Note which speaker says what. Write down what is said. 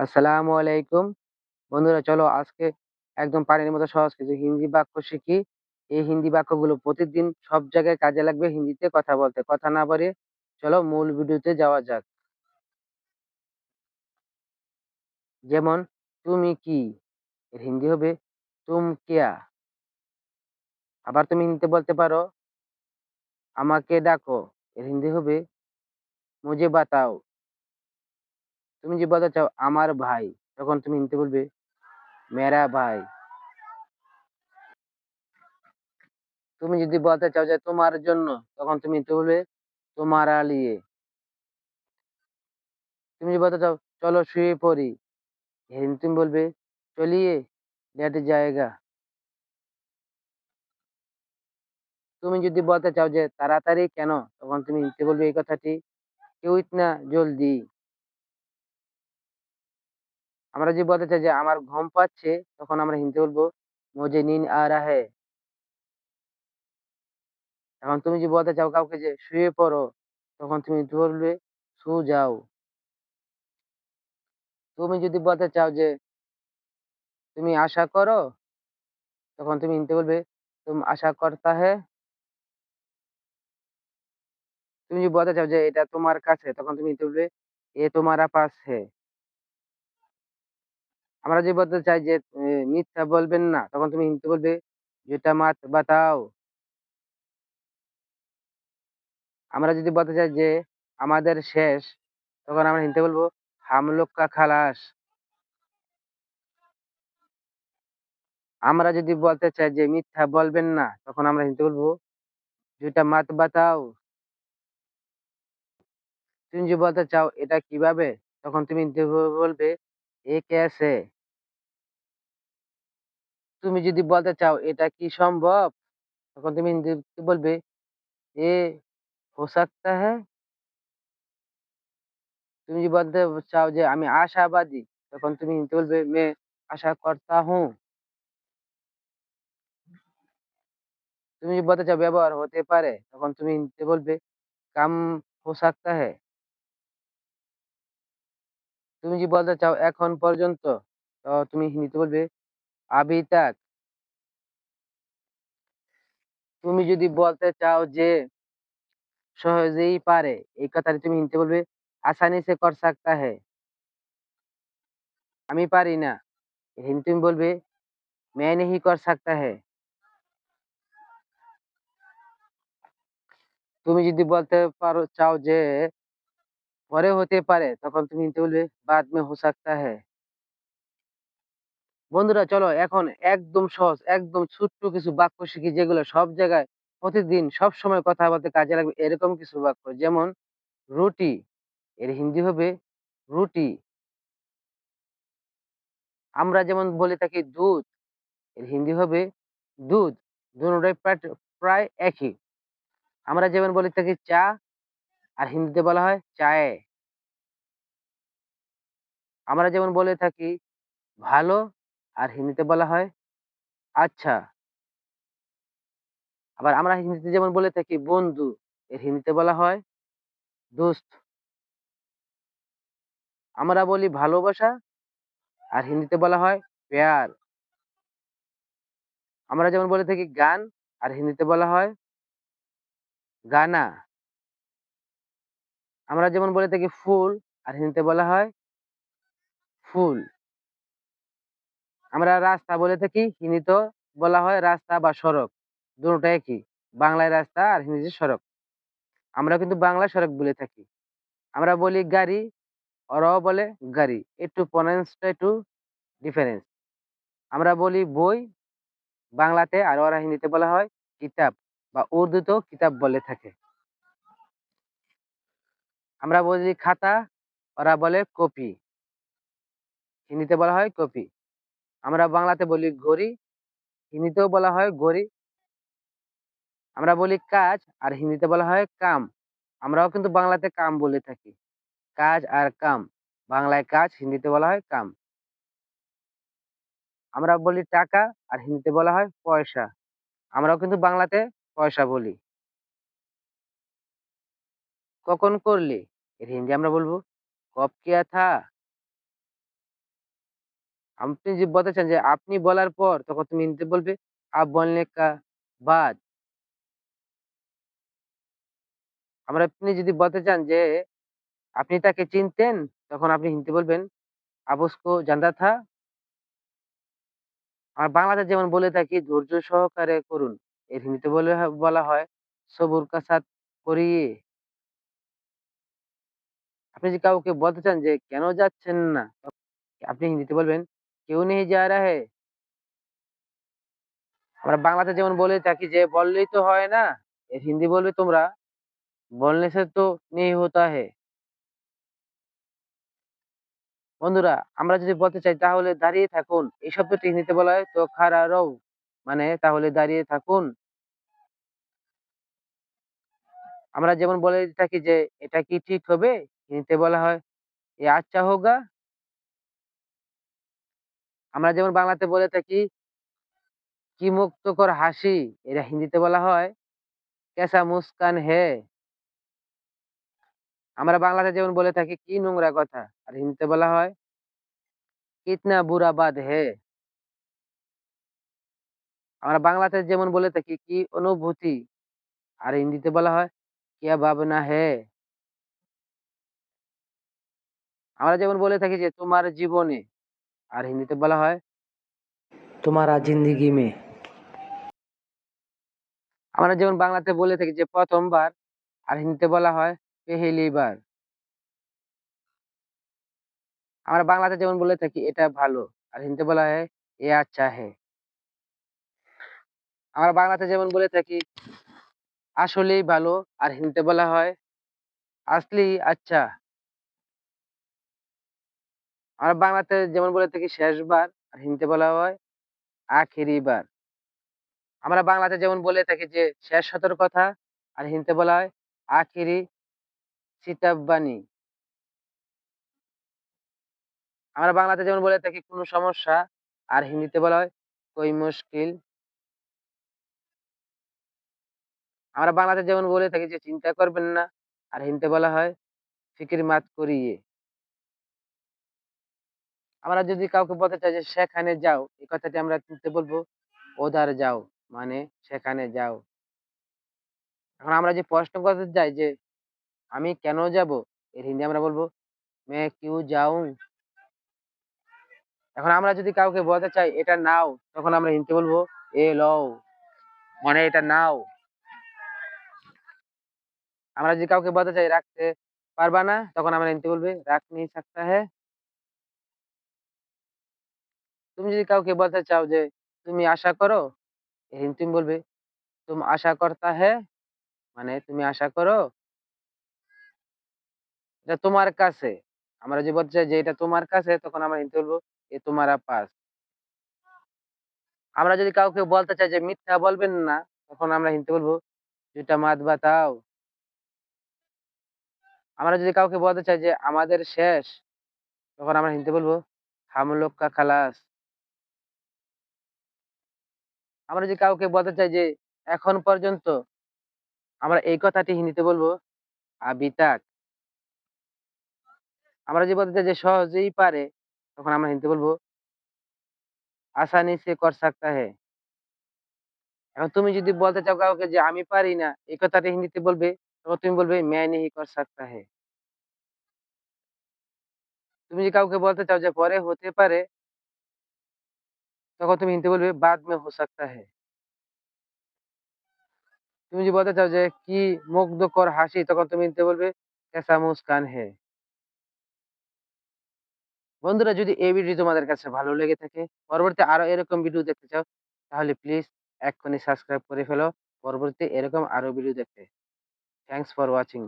Speaker 1: আসসালামু আলাইকুম। বন্ধুরা, চলো আজকে একদম পানির মতো সহজ কিছু হিন্দি বাক্য শিখি। এই হিন্দি বাক্যগুলো প্রতিদিন সব জায়গায় কাজে লাগবে হিন্দিতে কথা বলতে। কথা না বাড়িয়ে চলো মূল ভিডিওতে যাওয়া যাক। যেমন, তুমি কি? এর হিন্দি হবে, তুম কিয়া? আবার তুমি হিন্দিতে বলতে পারো, আমাকে ডাকো। এর হিন্দি হবে, মুঝে বাতাও। তুমি যে বলতে চাও আমার ভাই, তখন তুমি নিতে বলবে, মেরা ভাই। তুমি যদি বলতে চাও যে তোমার জন্য, তখন তুমি নিতে বলবে, তোমার আলিয়ে। তুমি যদি বলতে চাও, চলো শুয়ে পড়ি। তুমি বলবে, চলিয়ে লেট জায়গা। তুমি যদি বলতে চাও যে তাড়াতাড়ি কেন, তখন তুমি নিতে বলবে এই কথাটি কেউ না জলদি। আমরা যদি বলতে চাই যে আমার ঘুম পাচ্ছে, তখন আমরা হিন্দিতে বলব মুঝে নীন্দ আ হ্যায়। এখন তুমি যদি বলতে চাও কাউকে যে শুয়ে পড়ো, তখন তুমি বলবে সো যাও। তুমি যদি বলতে চাও যে তুমি আশা করো, তখন তুমি হিন্দিতে বলবে তুমি আশা করতা হে তুমি যদি বলতে চাও যে এটা তোমার কাছে, তখন তুমি হিন্দিতে বলবে এ তোমারা হ্যায়। আমরা যদি বলতে চাই যে মিথ্যা বলবেন না, তখন তুমি হিন্দিতে বলবে ঝুঠা মাত বাতাও। আমরা যদি বলতে চাই যে আমাদের শেষ, তখন আমরা হিন্দিতে বলব হাম লোগ কা খালাস। আমরা যদি বলতে চাই যে মিথ্যা বলবেন না, তখন আমরা হিন্দিতে বলব যেটা মাত বাতাও। তুমি যদি বলতে চাও এটা কীভাবে, তখন তুমি বলবে এ ক্যাসে? তুমি যদি বলতে চাও এটা কি সম্ভব, তখন তুমি হিন্দিতে বলবে এ হো সাকতা হ্যায়। তুমি যদি বলতে চাও যে আমি আশাবাদী, তখন তুমি হিন্দিতে বলবে মে আশা করতা হুঁ। তুমি যদি বলতে চাও ব্যবহার হতে পারে, তখন তুমি হিন্দিতে বলবে কাম হো সাকতা হ্যায়। তুমি যদি বলতে চাও এখন পর্যন্ত, তো তুমি হিন্দিতে বলবে আবি তাক। তুমি যদি বলতে চাও যে সহজেই পারে, এই কথাটি তুমি হিন্দিতে বলবে আসানি সে কর সাকতা হ্যায়। আমি পারি না, হিন্দি তুমি বলবে मैं नहीं कर सकता है। তুমি যদি বলতে পারো চাও যে পরে হতে পারে, তখন তুমি বলবে বাদ মে হো সাকতা হ্যায়। বন্ধুরা চলো এখন একদম সহজ, একদম ছোট্ট কিছু বাক্য শিখি যেগুলো সব জায়গায় প্রতিদিন সবসময় কথা বলতে কাজে লাগবে এরকম কিছু বাক্য। যেমন রুটি, এর হিন্দি হবে রুটি। আমরা যেমন বলে থাকি দুধ, এর হিন্দি হবে দুধ। প্রাট প্রায় একই। আমরা যেমন বলে থাকি চা, আর হিন্দিতে বলা হয় চায়ে। আমরা যেমন বলে থাকি ভালো, আর হিন্দিতে বলা হয় আচ্ছা। আবার আমরা হিন্দিতে যেমন বলে থাকি বন্ধু, এর হিন্দিতে বলা হয় দোস্ত। আমরা বলি ভালোবাসা, আর হিন্দিতে বলা হয় প্যার। আমরা যেমন বলে থাকি গান, আর হিন্দিতে বলা হয় গানা। আমরা যেমন বলে থাকি ফুল, আর হিন্দিতে বলা হয় ফুল। আমরা রাস্তা বলে থাকি, হিন্দিতেও বলা হয় রাস্তা বা সড়ক। দুটোটা একই। বাংলায় রাস্তা আর হিন্দিতে সড়ক। আমরা কিন্তু বাংলায় সড়ক বলে থাকি। আমরা বলি গাড়ি, ওরাও বলে গাড়ি। একটু প্রনাউন্সটা একটু ডিফারেন্স। আমরা বলি বই বাংলাতে, আর ওরা হিন্দিতে বলা হয় কিতাব বা উর্দুতেও কিতাব বলে থাকে। আমরা বলি খাতা, ওরা বলে কপি। হিন্দিতে বলা হয় কপি। আমরা বাংলাতে বলি ঘড়ি, হিন্দিতেও বলা হয় ঘড়ি। আমরা বলি কাজ, আর হিন্দিতে বলা হয় কাম। আমরাও কিন্তু বাংলাতে কাম বলে থাকি। কাজ আর কাম। বাংলায় কাজ, হিন্দিতে বলা হয় কাম। আমরা বলি টাকা, আর হিন্দিতে বলা হয় পয়সা। আমরাও কিন্তু বাংলাতে পয়সা বলি। কখন করলে? এর হিন্দি আমরা বলব, কব কিয়া থা? আপনি যে বলতে যে আপনি বলার পর তখন তুমি হিন্দিতে বলবে, আপ বললে কা বাদ। আমরা আপনি যদি বলতে চান যে আপনি তাকে চিনতেন, তখন আপনি হিন্দি বলবেন আবস্কো জানতা থা? আর বাংলাতে যেমন বলে থাকি, ধৈর্য সহকারে করুন। এর হিন্দিতে বলে বলা হয়, সবুর কাসাত করিয়ে। আপনি যদি কাউকে বলতে চান যে, কেন যাচ্ছেন না? আপনি হিন্দিতে বলবেন, কেউ নেই যা রা হে আমরা বাংলাতে যেমন বলে থাকি যে, বললেই তো হয় না। হিন্দি বলবে তোমরা বলনে সে তো নেই হতা হে। বন্ধুরা, আমরা যদি বলতে চাই তাহলে দাঁড়িয়ে থাকুন। এই শব্দটি হিন্দিতে বলা হয় তো খারা রও মানে তাহলে দাঁড়িয়ে থাকুন। আমরা যেমন বলে থাকি যে, এটা কি ঠিক হবে? হিন্দিতে বলা হয়, এ আচ্ছা হোগা আমরা যেমন বাংলাতে বলে থাকি, কি মুক্তকর হাসি? এটা হিন্দিতে বলা হয় কেসা মুস্কান হে। আমরা বাংলাতে যেমন বলে থাকি, কি নোংরা কথা? আর হিন্দিতে বলা হয়, কিতনা বুরা বাদ হে। আমরা বাংলাতে যেমন বলে থাকি, কি অনুভূতি? আর হিন্দিতে বলা হয়, কিয়া ভাবনা হে? আমরা যেমন বলে থাকি যে, তোমার জীবনে আর হিন্দিতে বলা হয়, তোমারা জিন্দিগি মে। আমরা যেমন বাংলাতে বলে থাকি যে, প্রথমবার আর হিন্দিতে বলা হয় পেহেলি বার আমরা বাংলাতে যেমন বলে থাকি, এটা ভালো। আর হিন্দিতে বলা হয়, এ আচ্ছা হে। আমরা বাংলাতে যেমন বলে থাকি, আসলেই ভালো। আর হিন্দিতে বলা হয়, আসলেই আচ্ছা। আমরা বাংলাতে যেমন বলে থাকি শেষবার, আর হিন্দিতে বলা হয় আখেরি বার আমরা বাংলাতে যেমন বলে থাকি যে শেষ সতর্কতা আর হিন্দিতে বলা হয় আখেরি চিতাব্বানি আমরা বাংলাতে যেমন বলে থাকি কোনো সমস্যা, আর হিন্দিতে বলা হয় কই মুশকিল। আমরা বাংলাতে যেমন বলে থাকি যে চিন্তা করবেন না, আর হিন্দিতে বলা হয় ফিকির মাত করিয়ে। আমরা যদি কাউকে বলতে চাই যে, সেখানে যাও, এই কথাটি আমরা হিন্দিতে বলব ওদার যাও। মানে সেখানে যাও। এখন আমরা যে প্রশ্ন করতে যাই যে, আমি কেন যাব? এর হিন্দি আমরা বলব, মে কিউ যাও? এখন আমরা যদি কাউকে বলতে চাই, এটা নাও, তখন আমরা হিন্দি বলব, এ লও। মানে এটা নাও। আমরা যদি কাউকে বলতে চাই, রাখতে পারবা না, তখন আমরা হিন্দি বলবে, রাখ নি সাকতা হ্যাঁ তুমি যদি কাউকে বলতে চাও যে, তুমি আশা করো? এর তুমি বলবে, তুম আশা করতা হ্যাঁ মানে তুমি আশা করো? এটা তোমার কাছে। আমরা যদি বলতে চাই যে, এটা তোমার কাছে, তখন আমরা হিন্দি বলব, এ তোমারা পাস। আমরা যদি কাউকে বলতে চাই যে, মিথ্যা বলবেন না, তখন আমরা হিন্দি বলব যেটা মাত বাতাও। আমরা যদি কাউকে বলতে চাই যে, আমাদের শেষ, তখন আমরা হিন্দি বলব হাম লোক কা খালাস। আমরা যদি কাউকে বলতে চাই যে, এখন পর্যন্ত আমরা এই কথাটি হিন্দিতে বলব, আবিতাক। আমরা যদি বলতে চাই যে, সহজেই পারে, তখন আমরা হিন্দিতে বলব, আসানি সে কর সাক্তা হে। এখন তুমি যদি বলতে চাও কাউকে যে, আমি পারি না, এই কথাটি হিন্দিতে বলবে, তখন তুমি বলবে ম্যা নেহি কর সাক্তা হে। তুমি যদি কাউকে বলতে চাও যে, পরে হতে পারে তখন তুমি হিন্দি বলবে, বাদ মে হো সাকতা হে তুমি যদি বলতে চাও যে, কি মুগ্ধকর হাসি? তখন তুমি হিন্দি বলবে, কেসা মুস্কান হে বন্ধুরা, যদি এই ভিডিও তোমাদের কাছে ভালো লেগে থাকে, পরবর্তী আরও এরকম ভিডিও দেখতে চাও, তাহলে প্লিজ এক্ষুনি সাবস্ক্রাইব করে ফেলো। পরবর্তী এরকম আরও ভিডিও দেখতে। Thanks for watching